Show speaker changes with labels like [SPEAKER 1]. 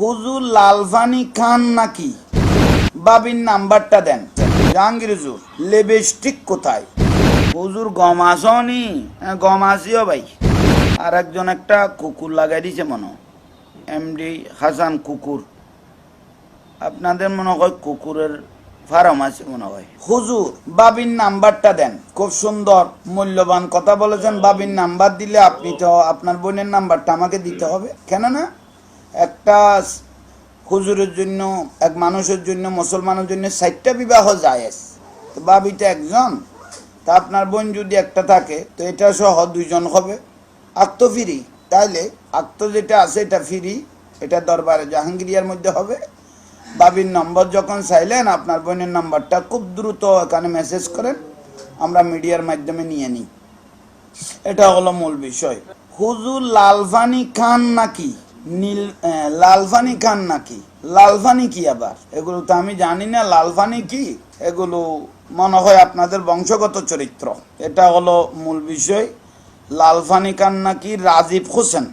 [SPEAKER 1] হুজুর লালফানি খান নাকি? বাবির নাম্বারটা দেন। জাহাঙ্গীর হুজুর, লিপস্টিক কোথায়? হুজুর গম আসনি? হ্যাঁ গম ভাই। আর একজন একটা কুকুর লাগাই দিছে মনে এমডি হাসান কুকুর। আপনাদের মনে হয় কুকুরের ফার্ম আছে মনে হয়। হুজুর, বাবির নাম্বারটা দেন। খুব সুন্দর, মূল্যবান কথা বলেছেন। বাবির নাম্বার দিলে আপনি তো আপনার বোনের নাম্বারটা আমাকে দিতে হবে। কেন না একটা হুজুরের জন্য, এক মানুষের জন্য, মুসলমানের জন্য ষাটটা বিবাহ জায়েজ। তো বাবিটা একজন, তা আপনার বোন যদি একটা থাকে, তো এটা সহ দুইজন হবে। আত্ম ফিরি, তাইলে আত্ম যেটা আছে এটা ফিরি, এটা দরবারে জাহাঙ্গীরিয়ার মধ্যে হবে। বাবির নম্বর যখন চাইলেন, আপনার বোনের নাম্বারটা খুব দ্রুত এখানে মেসেজ করেন, আমরা মিডিয়ার মাধ্যমে নিয়ে নিই। এটা হলো মূল বিষয়। হুজুর লালভানি খান নাকি? নীল লালভানি খান নাকি? লালভানি কি আবার? এগুলো তো আমি জানি না, লালভানি কি? এগুলো মনে হয় আপনাদের বংশগত চরিত্র। এটা হলো মূল বিষয়। লালভানি খান নাকি রাজীব হোসেন?